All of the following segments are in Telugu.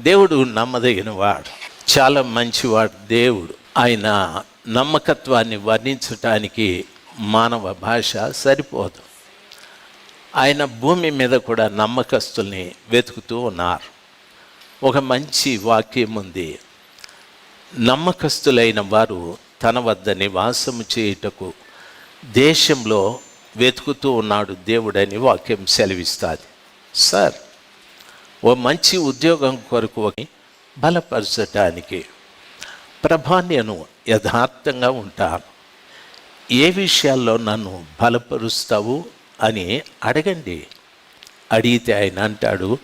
దేవుడు నమ్మదగిన వాడు చాలా మంచివాడు దేవుడు. ఆయన నమ్మకత్వాన్ని వర్ణించటానికి మానవ భాష సరిపోదు. ఆయన భూమి మీద కూడా నమ్మకస్తుల్ని వెతుకుతూ ఉన్నారు. ఒక మంచి వాక్యం ఉంది. నమ్మకస్తులైన వారు తన వద్ద నివాసము చేయుటకు దేశంలో వెతుకుతూ ఉన్నాడు దేవుడని వాక్యం సెలవిస్తుంది. సార్ ఓ మంచి ఉద్యోగం కొరకు బలపరచటానికి ప్రభా నేను యథార్థంగా ఉంటాను. ఏ విషయాల్లో నన్ను బలపరుస్తావు అని అడగండి. అడిగితే ఆయన అంటాడు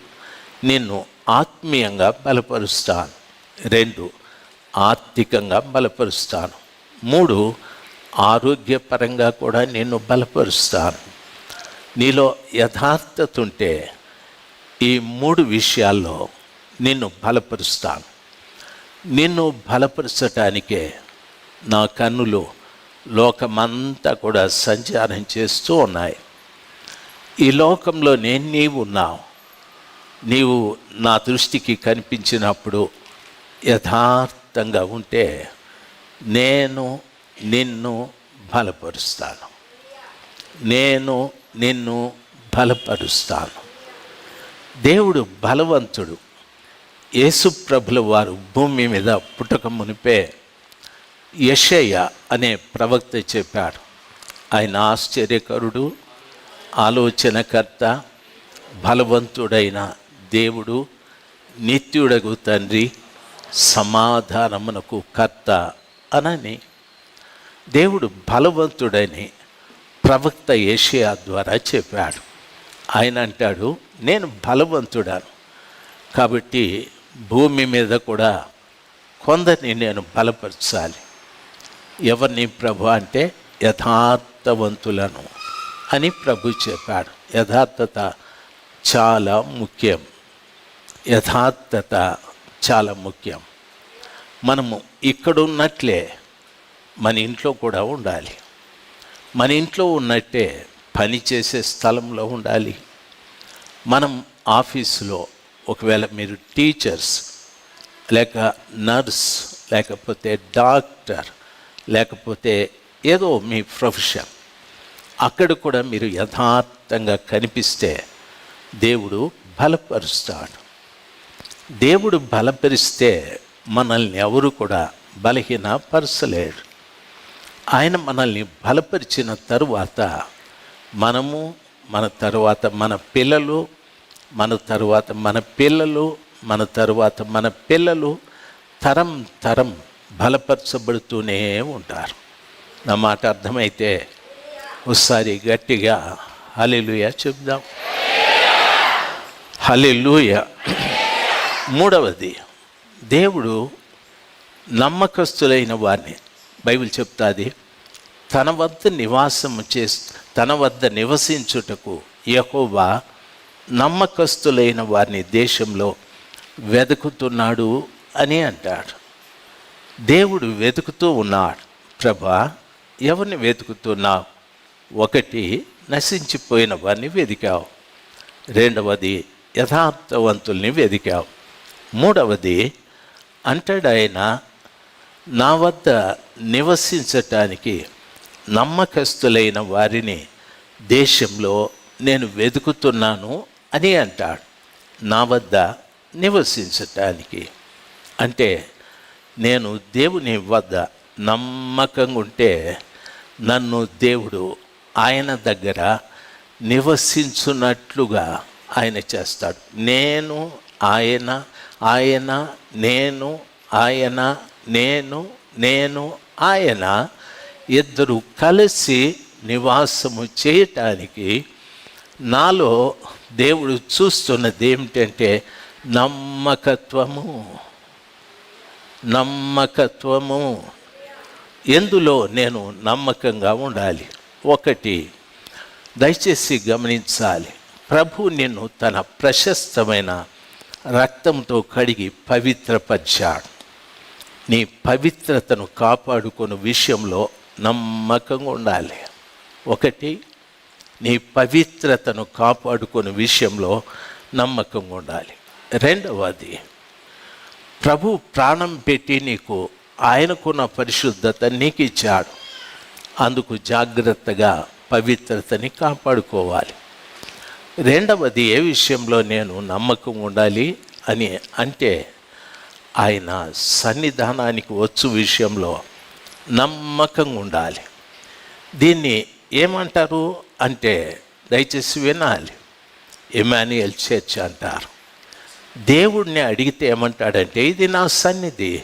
నిన్ను ఆత్మీయంగా బలపరుస్తాను. రెండు ఆర్థికంగా బలపరుస్తాను. మూడు ఆరోగ్యపరంగా కూడా నిన్ను బలపరుస్తాను. నీలో యథార్థత ఉంటే ఈ మూడు విషయాల్లో నిన్ను బలపరుస్తాను. నిన్ను బలపరచటానికే నా కన్నులు లోకమంతా కూడా సంచారం చేస్తూ ఉన్నాయి. ఈ లోకంలో నేను నీవు ఉన్నావు. నీవు నా దృష్టికి కనిపించినప్పుడు యథార్థంగా ఉంటే నేను నిన్ను బలపరుస్తాను. నేను నిన్ను బలపరుస్తాను. దేవుడు బలవంతుడు. యేసు ప్రభుల వారు భూమి మీద పుట్టక మునిపే యషయ్య అనే ప్రవక్త చెప్పాడు. ఆయన ఆశ్చర్యకరుడు ఆలోచనకర్త బలవంతుడైన దేవుడు నిత్యుడగు తండ్రి సమాధానమునకు కర్త అనని. దేవుడు బలవంతుడని ప్రవక్త ఏషియా ద్వారా చెప్పాడు. ఆయన అంటాడు నేను బలవంతుడాను. కాబట్టి భూమి మీద కూడా కొందరిని నేను బలపరచాలి. ఎవరిని ప్రభు అంటే యథార్థవంతులను అని ప్రభు చెప్పాడు. యథార్థత చాలా ముఖ్యం. యథార్థత చాలా ముఖ్యం. మనము ఇక్కడున్నట్లే మన ఇంట్లో కూడా ఉండాలి. మన ఇంట్లో ఉన్నట్టే పని చేసే స్థలంలో ఉండాలి. మనం ఆఫీసులో ఒకవేళ మీరు టీచర్స్ లేక నర్స్ లేకపోతే డాక్టర్ లేకపోతే ఏదో మీ ప్రొఫెషన్ అక్కడ కూడా మీరు యథార్థంగా కనిపిస్తే దేవుడు బలపరుస్తాడు. దేవుడు బలపరిస్తే మనల్ని ఎవరు కూడా బలహీనపరచలేడు ఆయన మనల్ని బలపరిచిన తరువాత మనము మన తరువాత మన పిల్లలు మన తరువాత మన పిల్లలు మన తరువాత మన పిల్లలు తరం తరం బలపరచబడుతూనే ఉంటారు. నా మాట అర్థమైతే ఒకసారి గట్టిగా హలిలుయ చెప్దాం. హలిలుయ మూడవది దేవుడు నమ్మకస్తులైన వారిని బైబిల్ చెప్తాది తన వద్ద నివాసం చేస్తూ తన వద్ద నివసించుటకు యహోవా నమ్మకస్తులైన వారిని దేశంలో వెతుకుతున్నాడు అని అంటాడు. దేవుడు వెతుకుతూ ఉన్నాడు. ప్రభా ఎవరిని వెతుకుతున్నావు ఒకటి నశించిపోయిన వారిని వెతికావు రెండవది యథార్థవంతుల్ని వెతికావు మూడవది అంటాడు ఆయన నా వద్ద నివసించటానికి నమ్మకస్తులైన వారిని దేశంలో నేను వెతుకుతున్నాను అని అంటాడు. నా వద్ద నివసించటానికి. అంటే నేను దేవుని వద్ద నమ్మకంగా ఉంటే నన్ను దేవుడు ఆయన దగ్గర నివసించున్నట్లుగా ఆయన చేస్తాడు. నేను ఆయన ఆయన నేను ఆయన నేను నేను ఆయన ఇద్దరు కలిసి నివాసము చేయటానికి నాలో దేవుడు చూస్తున్నది ఏమిటంటే నమ్మకత్వము. నమ్మకత్వము. ఎందులో నేను నమ్మకంగా ఉండాలి? ఒకటి దయచేసి గమనించాలి. ప్రభు నిన్ను తన ప్రశస్తమైన రక్తంతో కడిగి పవిత్రపరిచాడు. నీ పవిత్రతను కాపాడుకున్న విషయంలో నమ్మకంగా ఉండాలి. ఒకటి నీ పవిత్రతను కాపాడుకునే విషయంలో నమ్మకంగా ఉండాలి. రెండవది ప్రభు ప్రాణం పెట్టి నీకు ఆయనకున్న పరిశుద్ధత నీకు ఇచ్చాడు అందుకు జాగ్రత్తగా పవిత్రతని కాపాడుకోవాలి. రెండవది ఏ విషయంలో నేను నమ్మకం ఉండాలి అని అంటే ఆయన సన్నిధానానికి వచ్చు విషయంలో నమ్మకంగా ఉండాలి దీన్ని ఏమంటారు అంటే దయచేసి వినాలి. ఎమాన్యుయల్ చర్చ్ అంటారు. దేవుడిని అడిగితే ఏమంటాడంటే ఇది నా సన్నిధి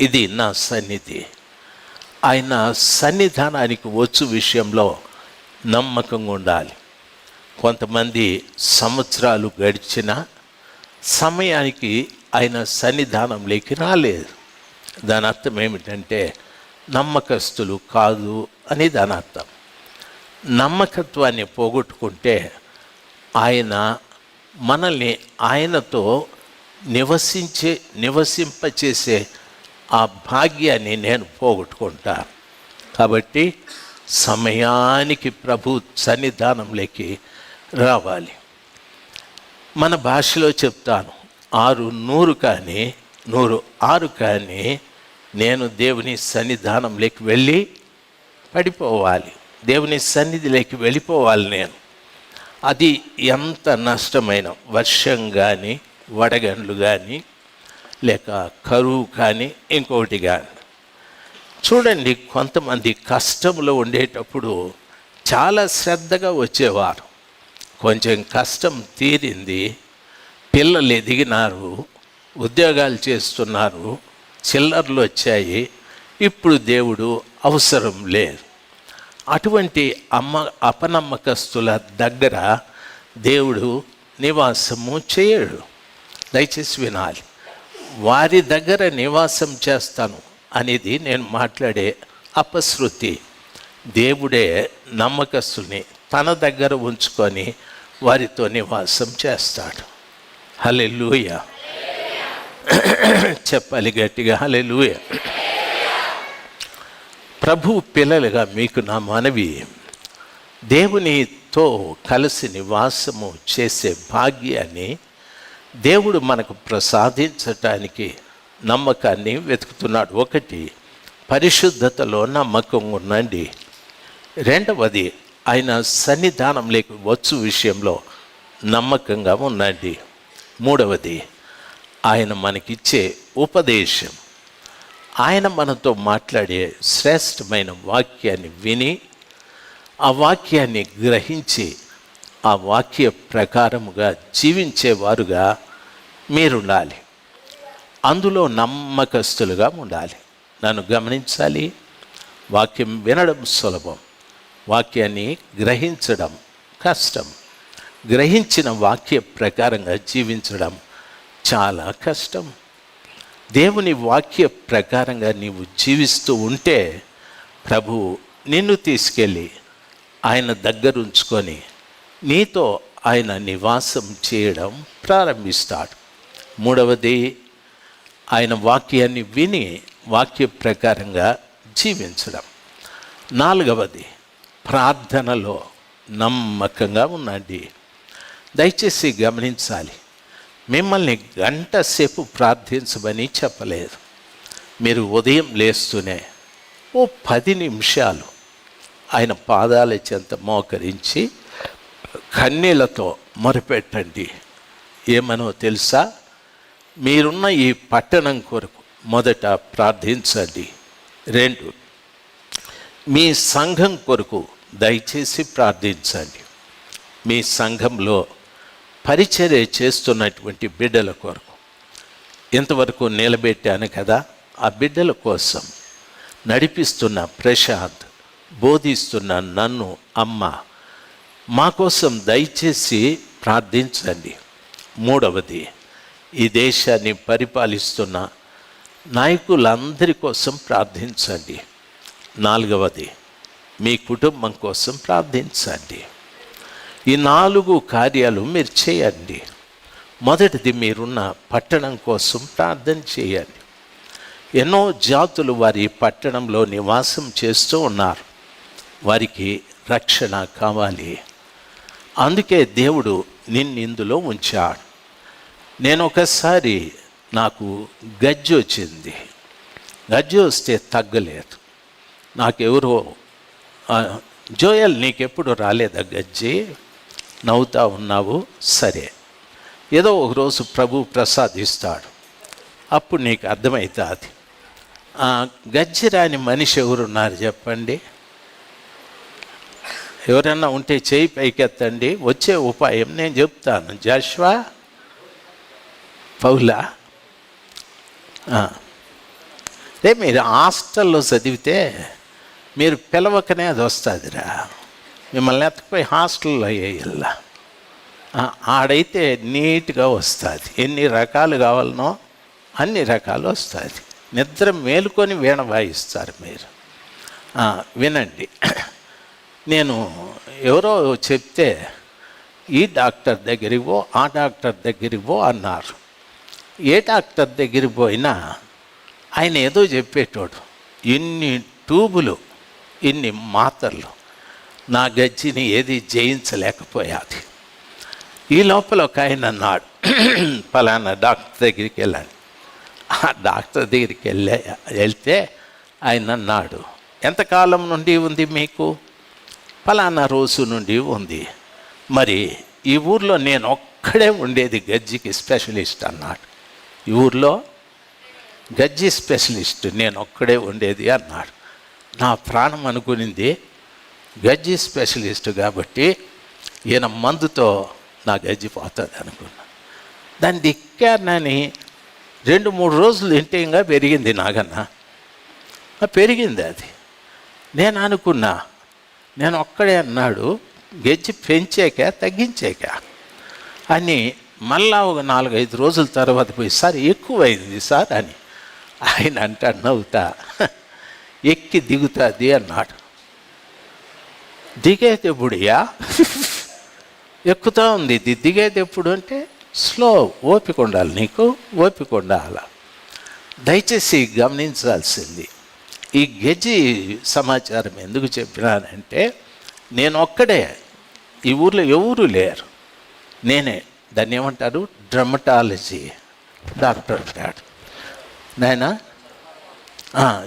ఇది నా సన్నిధి. ఆయన సన్నిధానానికి వచ్చు విషయంలో నమ్మకంగా ఉండాలి కొంతమంది సంవత్సరాలు గడిచిన సమయానికి ఆయన సన్నిధానంలోకి రాలేదు. దాని అర్థం ఏమిటంటే నమ్మకస్తులు కాదు అని దాని అర్థం నమ్మకత్వాన్ని పోగొట్టుకుంటే ఆయన మనల్ని ఆయనతో నివసించే నివసింపచేసే ఆ భాగ్యాన్ని నేను పోగొట్టుకుంటాను కాబట్టి సమయానికి ప్రభు సన్నిధానంలోకి రావాలి. మన భాషలో చెప్తాను ఆరు నూరు కానీ నూరు ఆరు కానీ నేను దేవుని సన్నిధానంలోకి వెళ్ళి పడిపోవాలి. దేవుని సన్నిధిలోకి వెళ్ళిపోవాలి నేను. అది ఎంత నష్టమైన వర్షం కానీ వడగండ్లు కానీ లేక కరువు కానీ ఇంకొకటి కానీ చూడండి కొంతమంది కష్టంలో ఉండేటప్పుడు చాలా శ్రద్ధగా వచ్చేవారు. కొంచెం కష్టం తీరింది పిల్లలు ఎదిగినారు ఉద్యోగాలు చేస్తున్నారు చిల్లర్లు వచ్చాయి. ఇప్పుడు దేవుడు అవసరం లేదు. అటువంటి అమ్మ అపనమ్మకస్తుల దగ్గర దేవుడు నివాసము చేయడు. దయచేసి వినాలి. వారి దగ్గర నివాసం చేస్తాను అనేది నేను మాట్లాడే అపశృతి. దేవుడే నమ్మకస్తుని తన దగ్గర ఉంచుకొని వారితో నివాసం చేస్తాడు. హలే చెప్పాలి గట్టిగా. హలే ప్రభు పిల్లలుగా మీకు నా మనవి. దేవునితో కలిసి నివాసము చేసే భాగ్యాన్ని దేవుడు మనకు ప్రసాదించటానికి నమ్మకాన్ని వెతుకుతున్నాడు. ఒకటి పరిశుద్ధతలో నమ్మకం ఉండండి. రెండవది ఆయన సన్నిధానంలోకి వచ్చు విషయంలో నమ్మకంగా ఉండండి. మూడవది ఆయన మనకిచ్చే ఉపదేశం. ఆయన మనతో మాట్లాడే శ్రేష్టమైన వాక్యాన్ని విని ఆ వాక్యాన్ని గ్రహించి ఆ వాక్య ప్రకారముగా జీవించేవారుగా మీరుండాలి. అందులో నమ్మకస్తులుగా ఉండాలి. నన్ను గమనించాలి. వాక్యం వినడం సులభం. వాక్యాన్ని గ్రహించడం కష్టం. గ్రహించిన వాక్య ప్రకారంగా జీవించడం చాలా కష్టం. దేవుని వాక్య ప్రకారంగా నీవు జీవిస్తూ ఉంటే ప్రభు నిన్ను తీసుకెళ్ళి ఆయన దగ్గరుంచుకొని నీతో ఆయన నివాసం చేయడం ప్రారంభిస్తాడు. మూడవది ఆయన వాక్యాన్ని విని వాక్య ప్రకారంగా జీవించడం. నాలుగవది ప్రార్థనలో నమ్మకంగా ఉండండి. దయచేసి గమనించాలి మిమ్మల్ని గంట సేపు ప్రార్థించమని చెప్పలేదు. మీరు ఉదయం లేస్తూనే ఓ పది నిమిషాలు ఆయన పాదాల చెంత మోకరించి కన్నీళ్ళతో మొరపెట్టండి. ఏమనో తెలుసా? మీరున్న ఈ పట్టణం కొరకు మొదట ప్రార్థించండి. రెండు మీ సంఘం కొరకు దయచేసి ప్రార్థించండి. మీ సంఘంలో పరిచర్య చేస్తున్నటువంటి బిడ్డల కొరకు. ఇంతవరకు నిలబెట్టాను కదా ఆ బిడ్డల కోసం నడిపిస్తున్న ప్రశాంత్ బోధిస్తున్న నన్ను అమ్మ మా కోసం దయచేసి ప్రార్థించండి. మూడవది ఈ దేశాన్ని పరిపాలిస్తున్న నాయకులందరి కోసం ప్రార్థించండి. నాలుగవది మీ కుటుంబం కోసం ప్రార్థించండి. ఈ నాలుగు కార్యాలు మీరు చేయండి. మొదటిది మీరున్న పట్టణం కోసం ప్రార్థన చేయండి. ఎన్నో జాతులు వారి పట్టణంలో నివాసం చేస్తూ ఉన్నారు. వారికి రక్షణ కావాలి. అందుకే దేవుడు నిన్ను ఇందులో ఉంచాడు. నేను ఒకసారి నాకు గజ్జి వచ్చింది. గజ్జి వస్తే తగ్గలేదు. నాకెవరో జోయల్ నీకెప్పుడు రాలేదా గజ్జి? నవ్వుతా ఉన్నావు? సరే. ఏదో ఒక రోజు ప్రభు ప్రసాదిస్తాడు. అప్పుడు నీకు అర్థమవుతుంది గజ్జరాని మనిషి ఎవరున్నారు చెప్పండి? ఎవరన్నా ఉంటే చేయి పైకెత్తండి వచ్చే ఉపాయం నేను చెప్తాను. జాష్వా? పౌలా? రే మీరు హాస్టల్లో చదివితే మీరు పిలవకనే అది వస్తుందిరా. మిమ్మల్ని ఎత్తకపోయి హాస్టల్లో వేయాల. ఆడైతే నీట్గా వస్తుంది. ఎన్ని రకాలు కావాలనో అన్ని రకాలు వస్తుంది. నిద్ర మేలుకొని వీణ వాయిస్తారు మీరు. వినండి. నేను ఎవరో చెప్తే ఈ డాక్టర్ దగ్గరికి పో ఆ డాక్టర్ దగ్గరికి పో అన్నారు. ఏ డాక్టర్ దగ్గరికి పోయినా ఆయన ఏదో చెప్పేటోడు. ఇన్ని ట్యూబులు ఇన్ని మాత్రలు. నా గజ్జిని ఏది జయించలేకపోయాది. ఈ లోపల ఒక ఆయన అన్నాడు ఫలానా డాక్టర్ దగ్గరికి వెళ్ళాను ఆ డాక్టర్ దగ్గరికి వెళ్ళే వెళ్తే ఆయన అన్నాడు ఎంతకాలం నుండి ఉంది మీకు? ఫలానా రోజు నుండి ఉంది. మరి ఈ ఊర్లో నేను ఒక్కడే ఉండేది గజ్జికి స్పెషలిస్ట్ అన్నాడు. ఈ ఊర్లో గజ్జి స్పెషలిస్ట్ నేను ఒక్కడే ఉండేది అన్నాడు. నా ప్రాణం అనుకునింది గజ్జి స్పెషలిస్ట్ కాబట్టి ఈయన మందుతో నా గజ్జి పోతుంది అనుకున్నా. దాన్ని దిక్కానని రెండు మూడు రోజులు ఇంటిగా పెరిగింది నాగన్నా. పెరిగింది అది. నేను అనుకున్నా నేను ఒక్కడే అన్నాడు గెజ్జి పెంచాక తగ్గించాక అని మళ్ళా ఒక నాలుగైదు రోజుల తర్వాత పోయి సార్ ఎక్కువైంది సార్ అని ఆయన అంటాడు నవ్వుతా. ఎక్కి దిగుతుంది అన్నాడు. దిగేది ఎప్పుడుయా ఎక్కుతా ఉంది. ఇది దిగేది ఎప్పుడు అంటే స్లో ఓపిక ఉండాలి నీకు ఓపిక ఉండాలి. దయచేసి గమనించాల్సింది ఈ గెజి సమాచారం ఎందుకు చెప్పినానంటే నేను ఒక్కడే ఈ ఊర్లో ఎవరు లేరు. నేనే దాన్ని ఏమంటారు? డ్రమటాలజీ డాక్టర్ అంటాడు. నాయన?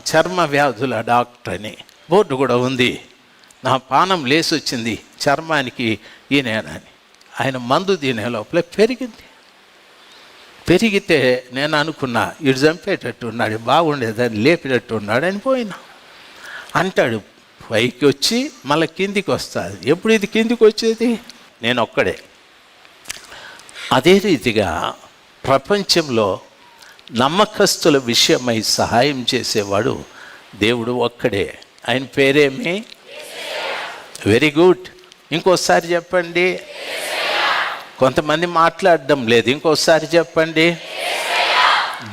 చర్మ వ్యాధుల డాక్టర్ అని బోర్డు కూడా ఉంది. నా పానం లేసి వచ్చింది చర్మానికి ఈయనేనని ఆయన మందు తినే లోపల పెరిగింది. పెరిగితే నేను అనుకున్నా ఇటు చంపేటట్టు ఉన్నాడు బాగుండేదని లేపేటట్టు ఉన్నాడు అని పోయినా. అంటాడు పైకి వచ్చి మళ్ళీ కిందికి వస్తుంది ఎప్పుడు ఇది కిందికి వచ్చేది నేను ఒక్కడే అదే రీతిగా ప్రపంచంలో నమ్మకస్తుల విషయమై సహాయం చేసేవాడు దేవుడు ఒక్కడే. ఆయన పేరేమి? Very good. ఇంకోసారి చెప్పండి. కొంతమంది మాట్లాడడం లేదు. ఇంకోసారి చెప్పండి.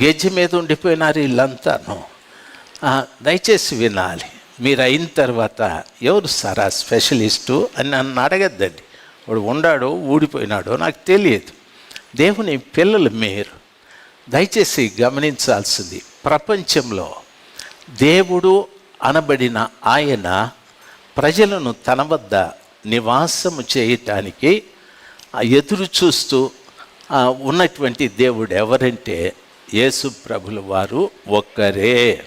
గెజ్జి మీద ఉండిపోయినారు వీళ్ళంతాను. దయచేసి వినాలి. మీరు అయిన తర్వాత ఎవరు సార్ ఆ స్పెషలిస్టు అని నన్ను అడగద్దండి. వాడు ఉండాడో ఊడిపోయినాడో నాకు తెలియదు. దేవుని పిల్లలు మీరు. దయచేసి గమనించాల్సింది. ప్రపంచంలో దేవుడు అనబడిన ఆయన ప్రజలను తన వద్ద నివాసము చేయటానికి ఎదురు చూస్తూ ఉన్నటువంటి దేవుడు ఎవరంటే యేసు ప్రభుల వారు ఒక్కరే.